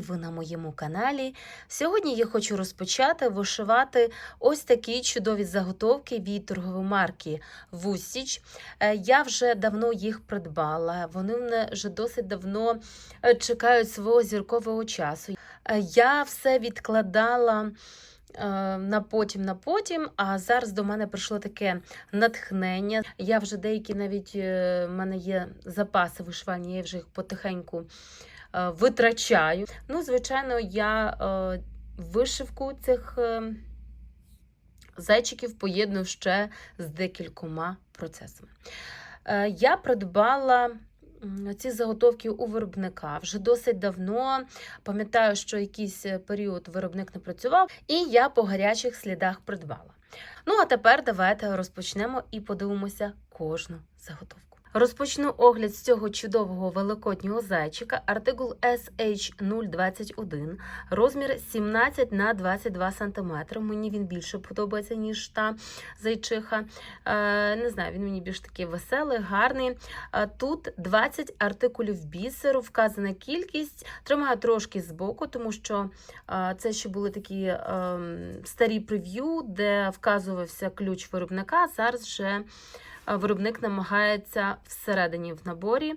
ви на моєму каналі. Сьогодні я хочу розпочати вишивати ось такі чудові заготовки від торгової марки Вусіч. Е, Я вже давно їх придбала. Вони мене вже досить давно е, чекають свого зіркового часу. Е, Я все відкладала. На потім, на потім, а зараз до мене прийшло таке натхнення. Я вже деякі навіть в мене є запаси вишивання, я вже їх потихеньку витрачаю. Ну, звичайно, я е, вишивку цих е, зайчиків поєдную ще з декількома процесами. Е, Я придбала ці заготовки у виробника вже досить давно. Пам'ятаю, що якийсь е, період виробник не працював, і я по гарячих слідах придбала. Ну, а тепер давайте розпочнемо і подивимося кожну заготовку. Розпочну огляд з цього чудового великоднього зайчика, артикул SH021, розмір 17 на 22 см. Мені він більше подобається, ніж та зайчиха. Е, не знаю, він мені більш такий веселий, гарний. Е, Тут 20 артикулів бісеру, вказана кількість. Тримаю трошки збоку, тому що е, це ще були такі е, старі прев'ю, де вказувався ключ виробника. Зараз вже виробник намагається всередині в наборі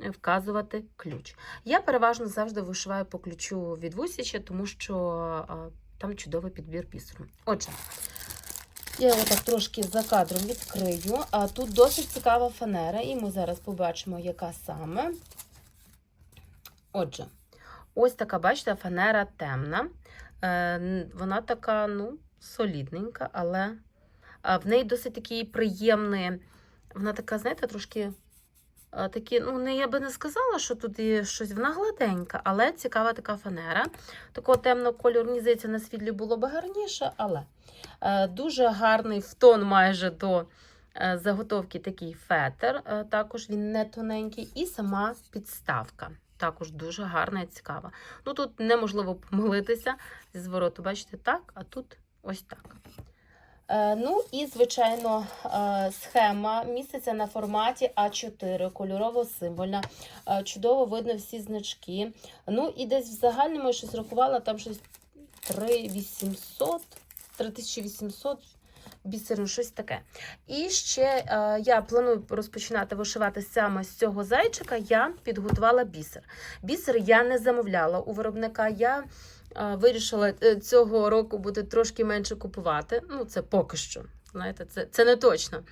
е, вказувати ключ. Я переважно завжди вишиваю по ключу від Вусіча, тому що там чудовий підбір бісеру. Отже, я його так трошки за кадром відкрию. А тут досить цікава фанера, і ми зараз побачимо, яка саме. Отже, ось така, бачите, фанера темна. Е, Вона така, ну, солідненька, але в неї досить такий приємний. Вона така, знаєте, трошки. Такі, ну, не, я би не сказала, що тут є щось вона гладенька, але цікава така фанера. Такого темного кольору, мені на світлі було б гарніше, але е, дуже гарний в тон майже до е, заготовки такий фетр. Е, також він не тоненький, і сама підставка. Також дуже гарна і цікава. Ну тут неможливо помилитися зі звороту, бачите, так, а тут ось так. Е, ну і, звичайно, е, схема міститься на форматі А4, кольорово-символьна. Е, чудово видно всі значки. Ну і десь в загальному я щось рахувала, там щось 3800, 3800 бісерин, щось таке. І ще е, я планую розпочинати вишивати саме з цього зайчика. Я підготувала бісер. Бісер я не замовляла у виробника. Я вирішила е, цього року буде трошки менше купувати. Ну, це поки що. Знаєте, це, це не точно.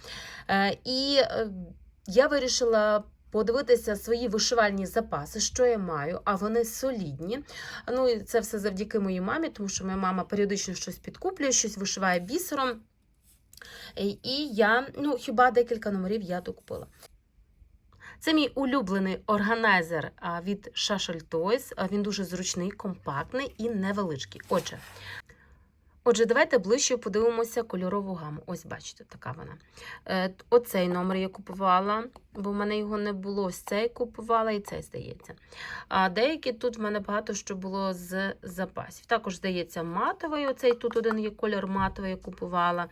Е, і е, я вирішила. Подивитися свої вишивальні запаси, що я маю, а вони солідні. Ну і це все завдяки моїй мамі, тому що моя мама періодично щось підкуплює, щось вишиває бісером. І я, ну, хіба декілька номерів я докупила. Це мій улюблений органайзер від Shashel Toys. Він дуже зручний, компактний і невеличкий. Отже, отже, давайте ближче подивимося кольорову гаму. Ось, бачите, така вона. Е, Оцей номер я купувала, бо в мене його не було. Ось цей купувала і цей, здається. А деякі тут в мене багато що було з запасів. Також, здається, матовий. Оцей тут один є кольор матовий, я купувала.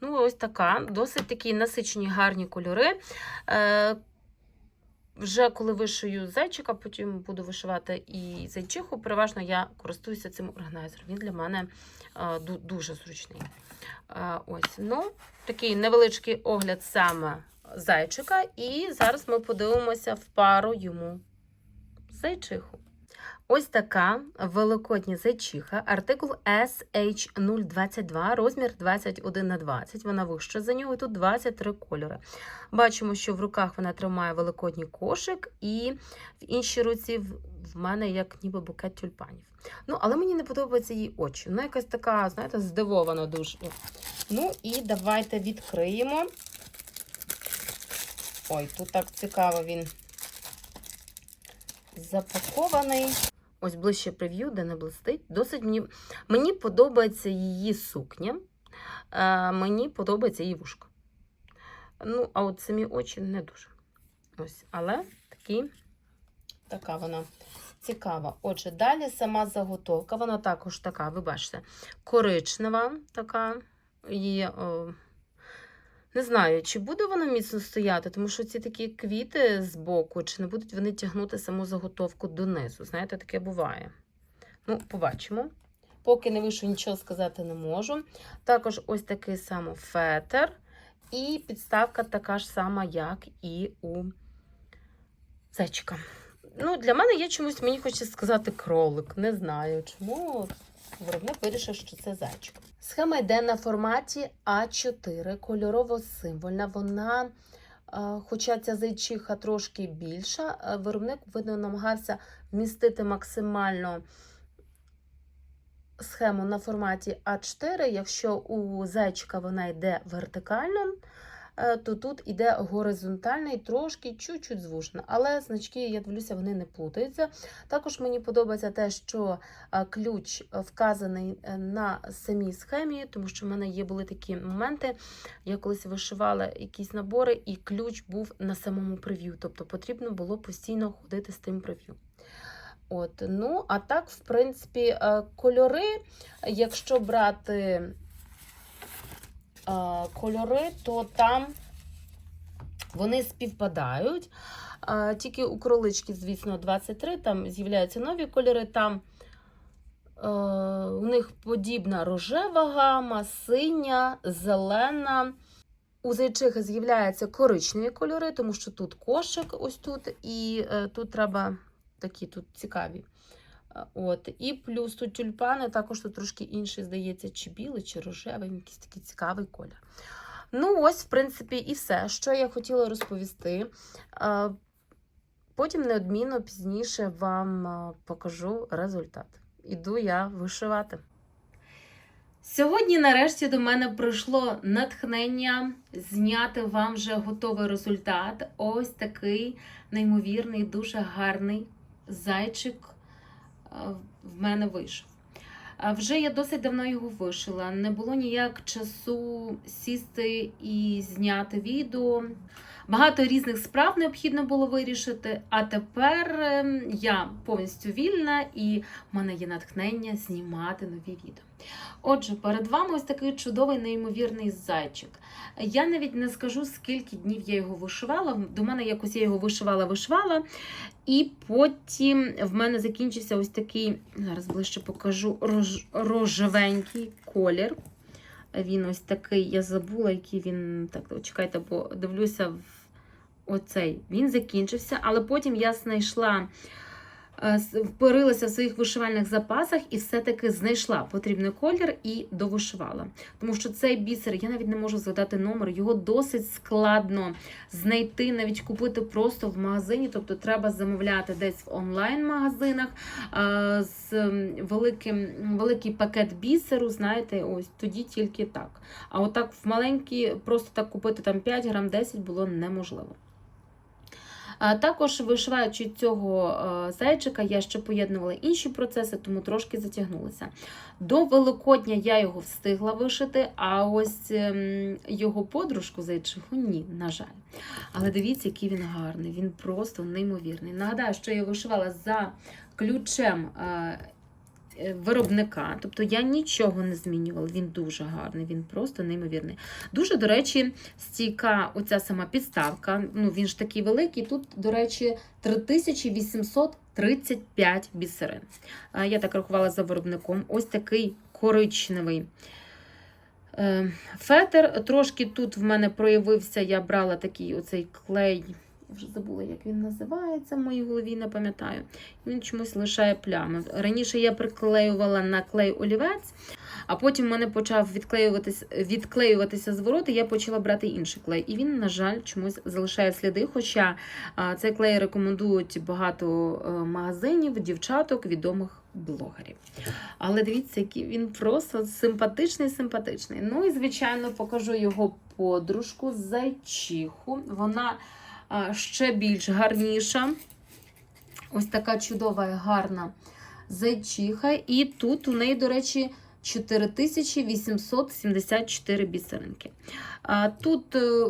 Ну, ось така. Досить такі насичені гарні кольори. Вже коли вишию зайчика, потім буду вишивати і зайчиху. Переважно я користуюся цим органайзером. Він для мене е, дуже зручний. Е, ось, ну, такий невеличкий огляд саме зайчика. І зараз ми подивимося в пару йому зайчиху. Ось така великодня зайчиха, артикул SH022, розмір 21 на 20. Вона вища за нього, і тут 23 кольори. Бачимо, що в руках вона тримає великодній кошик, і в іншій руці в мене як ніби букет тюльпанів. Ну, але мені не подобаються її очі. Вона якась така, знаєте, здивована дуже. Ну і давайте відкриємо. Ой, тут так цікаво він запакований. Ось ближче прев'ю, де не блистить. Досить мені, мені подобається її сукня, е, мені подобається її вушка. Ну, а от самі очі не дуже. Ось, але такі, така вона цікава. Отже, далі сама заготовка, вона також така, ви бачите, коричнева така. Її, Не знаю, чи буде воно міцно стояти, тому що ці такі квіти з боку, чи не будуть вони тягнути саму заготовку донизу. Знаєте, таке буває. Ну, побачимо. Поки не вийшов, нічого сказати не можу. Також ось такий самий фетр. І підставка така ж сама, як і у зайчика. Ну, для мене є чомусь, мені хочеться сказати кролик. Не знаю, чому виробник вирішив, що це зайчик. Схема йде на форматі А4, кольорово-символьна. Вона, е, хоча ця зайчиха трошки більша, е, виробник видно намагався вмістити максимально схему на форматі А4. Якщо у зайчика вона йде вертикально, то тут іде горизонтально і трошки чуть-чуть звужена. Але значки, я дивлюся, вони не плутаються. Також мені подобається те, що е, ключ вказаний е, на самій схемі, тому що в мене є були такі моменти. Я колись вишивала якісь набори, і ключ був на самому прев'ю. Тобто потрібно було постійно ходити з тим прев'ю. От, ну, а так, в принципі, е, кольори, якщо брати е, кольори, то там вони співпадають. Е, Тільки у кролички, звісно, 23, там з'являються нові кольори. Там е, у них подібна рожева гама, синя, зелена. У зайчихи з'являються коричневі кольори, тому що тут кошик, ось тут, і е, тут треба такі тут цікаві. От. І плюс тут тюльпани, також тут трошки інший, здається, чи білий, чи рожевий, якийсь такий цікавий колір. Ну, ось, в принципі, і все, що я хотіла розповісти. Потім неодмінно пізніше вам покажу результат. Іду я вишивати. Сьогодні, нарешті, до мене прийшло натхнення зняти вам вже готовий результат. Ось такий неймовірний, дуже гарний зайчик в мене вийшов. Вже я досить давно його вишила. Не було ніяк часу сісти і зняти відео. Багато різних справ необхідно було вирішити. А тепер ем, я повністю вільна і в мене є натхнення знімати нові відео. Отже, перед вами ось такий чудовий неймовірний зайчик. Я навіть не скажу, скільки днів я його вишивала. До мене якось я його вишивала, вишивала. І потім в мене закінчився ось такий, зараз ближче покажу, рож, рожевенький колір. Він ось такий, я забула, який він. Так, чекайте, бо дивлюся в оцей. Він закінчився, але потім я знайшла, е, впорилася в своїх вишивальних запасах і все-таки знайшла потрібний колір і довишивала. Тому що цей бісер, я навіть не можу згадати номер, його досить складно знайти, навіть купити просто в магазині. Тобто треба замовляти десь в онлайн-магазинах е, з великим, великий пакет бісеру, знаєте, ось тоді тільки так. А отак в маленькі, просто так купити там 5 грам 10 було неможливо. Також вишиваючи цього е, зайчика, я ще поєднувала інші процеси, тому трошки затягнулася. До Великодня я його встигла вишити, а ось ем, його подружку зайчиху ні, на жаль. Але дивіться, який він гарний, він просто неймовірний. Нагадаю, що я вишивала за ключем е, виробника, тобто я нічого не змінювала. Він дуже гарний, він просто неймовірний. Дуже, до речі, стійка оця сама підставка. Ну, він ж такий великий. Тут, до речі, 3835 бісерин. Е, Я так рахувала за виробником. Ось такий коричневий. е, Фетер. Трошки тут в мене проявився, я брала такий оцей клей. Вже забула, як він називається в моїй голові, не пам'ятаю. Він чомусь лишає плями. Раніше я приклеювала на клей олівець, а потім в мене почав відклеюватися, відклеюватися звороти, я почала брати інший клей. І він, на жаль, чомусь залишає сліди. Хоча цей клей рекомендують багато е, магазинів, дівчаток, відомих блогерів. Але дивіться, який він просто симпатичний, симпатичний. Ну і, звичайно, покажу його подружку зайчиху. Вона ще більш гарніша. Ось така чудова і гарна зайчиха. І тут у неї, до речі, 4874 бісеринки. Тут е,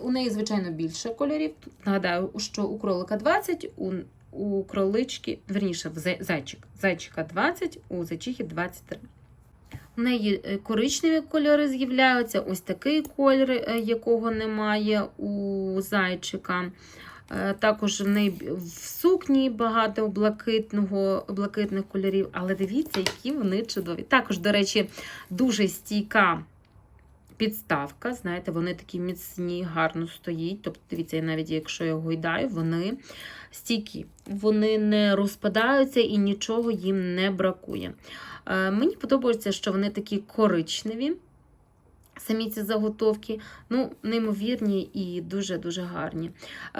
у неї, звичайно, більше кольорів. Тут, нагадаю, що у кролика 20, у, у кролички, верніше, в зайчик, зайчика 20, у зайчихи 23. У неї е, коричневі кольори з'являються, ось такий колір, е, якого немає у зайчика. Е, Також в неї в сукні багато блакитного, блакитних кольорів, але дивіться, які вони чудові. Також, до речі, дуже стійка підставка. Знаєте, вони такі міцні, гарно стоїть. Тобто, дивіться, я навіть якщо я гойдаю, вони стійкі. Вони не розпадаються і нічого їм не бракує. Е, Мені подобається, що вони такі коричневі. Самі ці заготовки, ну, неймовірні і дуже-дуже гарні.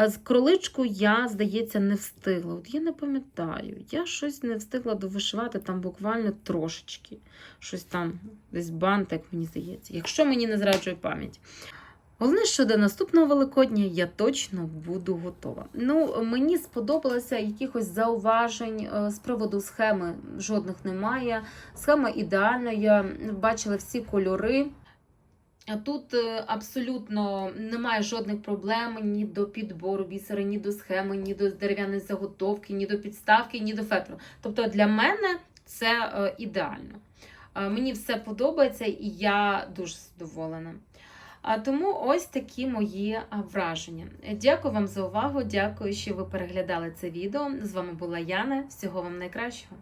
З кроличку я, здається, не встигла. От я не пам'ятаю, я щось не встигла довишивати там буквально трошечки. Щось там, десь бантик, мені здається, якщо мені не зраджує пам'ять. Головне, що до наступного Великодня я точно буду готова. Ну, мені сподобалося якихось зауважень е, з приводу схеми жодних немає. Схема ідеальна, я бачила всі кольори. Тут е, абсолютно немає жодних проблем ні до підбору бісера, ні до схеми, ні до дерев'яної заготовки, ні до підставки, ні до фетру. Тобто для мене це е, ідеально. Е, Мені все подобається і я дуже задоволена. Тому ось такі мої враження. Дякую вам за увагу. Дякую, що ви переглядали це відео. З вами була Яна. Всього вам найкращого.